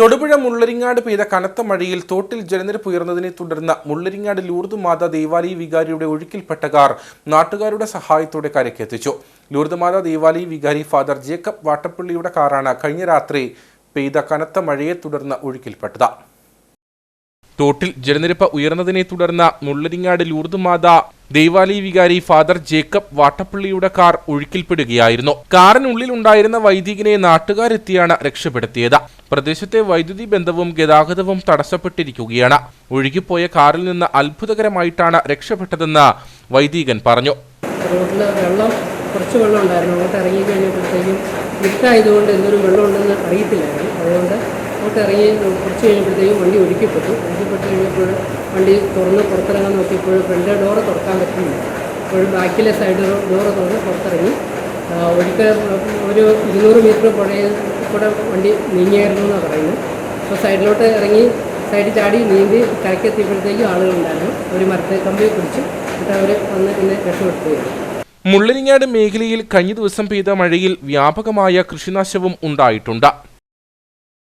തൊടുപുഴ മുള്ളരിങ്ങാട് പെയ്ത കനത്ത മഴയിൽ തോട്ടിൽ ജലനിരപ്പ് ഉയർന്നതിനെ തുടർന്ന് മുള്ളരിങ്ങാട് ലൂർദ് മാതാ ദേവാലയ വികാരിയുടെ ഒഴുക്കിൽപ്പെട്ട കാർ നാട്ടുകാരുടെ സഹായത്തോടെ കരക്കെത്തിച്ചു ലൂർദ് മാതാ ദേവാലയ വികാരി ഫാദർ ജേക്കബ് വാട്ടപ്പള്ളിയുടെ കാറാണ് കഴിഞ്ഞ രാത്രി പെയ്ത കനത്ത മഴയെ തുടർന്ന് ഒഴുക്കിൽപ്പെട്ടത്. തോട്ടിൽ ജലനിരപ്പ് ഉയർന്നതിനെ തുടർന്ന് മുള്ളരിങ്ങാട് ലൂർദ് മാത ദേവാലയ വികാരി ഫാദർ ജേക്കബ് വാട്ടപ്പള്ളിയുടെ കാർ ഒഴുക്കിൽപ്പെടുകയായിരുന്നു. കാറിനുള്ളിൽ ഉണ്ടായിരുന്ന വൈദികനെ നാട്ടുകാരെത്തിയാണ് രക്ഷപ്പെടുത്തിയത്. പ്രദേശത്തെ വൈദ്യുതി ബന്ധവും ഗതാഗതവും തടസ്സപ്പെട്ടിരിക്കുകയാണ്. ഒഴുകിപ്പോയ കാറിൽ നിന്ന് അത്ഭുതകരമായിട്ടാണ് രക്ഷപ്പെട്ടതെന്ന് വൈദികൻ പറഞ്ഞു. റോഡിൽ വെള്ളം കുറച്ച് വെള്ളം ഉണ്ടായിരുന്നു. അങ്ങോട്ട് ഇറങ്ങി കഴിഞ്ഞപ്പോഴത്തേക്കും ഇരുട്ടായതുകൊണ്ട് എന്തൊരു വെള്ളം ഉണ്ടെന്ന് അറിയത്തില്ലായിരുന്നു. അതുകൊണ്ട് അങ്ങോട്ട് ഇറങ്ങി കുറച്ച് കഴിഞ്ഞപ്പോഴത്തേക്കും വണ്ടി ഒഴുക്കിപ്പെട്ടു ഒഴുക്കിപ്പെട്ട് കഴിഞ്ഞപ്പോൾ വണ്ടി തുറന്ന് പുറത്തിറങ്ങാൻ നോക്കിയപ്പോൾ ഫ്രണ്ട് ഡോറ് തുറക്കാൻ പറ്റുന്നില്ല അപ്പോൾ ബാക്കിലെ സൈഡ് ഡോറ് തുറന്ന് പുറത്തിറങ്ങി. ഒഴുക്ക് ഒരു ഇരുന്നൂറ് മീറ്റർ പുഴയിൽ കൂടെ വണ്ടി നീങ്ങിയായിരുന്നു എന്നാണ് പറയുന്നത്. അപ്പോൾ സൈഡിലോട്ട് ഇറങ്ങി സൈഡിൽ ചാടി നീന്തി കരക്കെത്തിയപ്പോഴത്തേക്കും ആളുകളുണ്ടായിരുന്നു. ഒരു മരത്തെ കമ്പി പിടിച്ച് എന്നിട്ട് അവർ വന്ന് എന്നെ രക്ഷപ്പെടുത്തുകയായിരുന്നു. മുള്ളരിങ്ങാട് മേഖലയിൽ കഴിഞ്ഞ ദിവസം പെയ്ത മഴയിൽ വ്യാപകമായ കൃഷിനാശവും ഉണ്ടായിട്ടുണ്ട്.